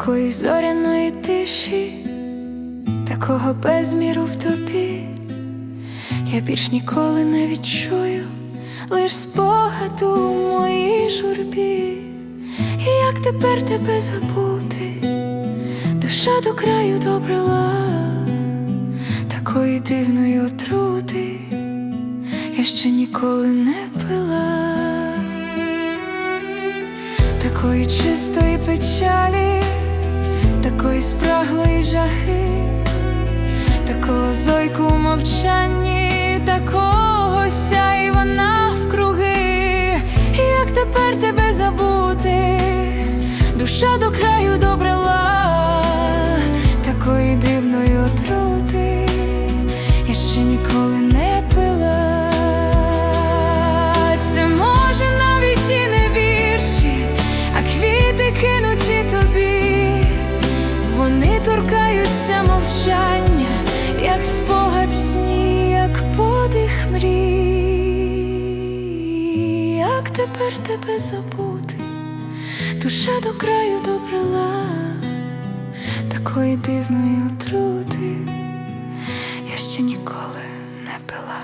такої зоряної тиші, такого безміру в тобі, я більш ніколи не відчую, лиш спогаду у моїй журбі, і як тепер тебе забути, душа до краю добрила, такої дивної отрути. Я ще ніколи не пила. Такої чистої печалі, такої спраглої жаги, такого зойку в мовчанні, такого сяйва навкруги, як тепер тебе забути, душа до краю добрала, такої дивної отрути, я ще ніколи не пила. Це може навіть і не вірші, а квіти кинуті тобі, вони торкаються мовчання, як спогад в сні, як подих мрій. Як тепер тебе забути, душа до краю добрала, такої дивної отрути, я ще ніколи не пила.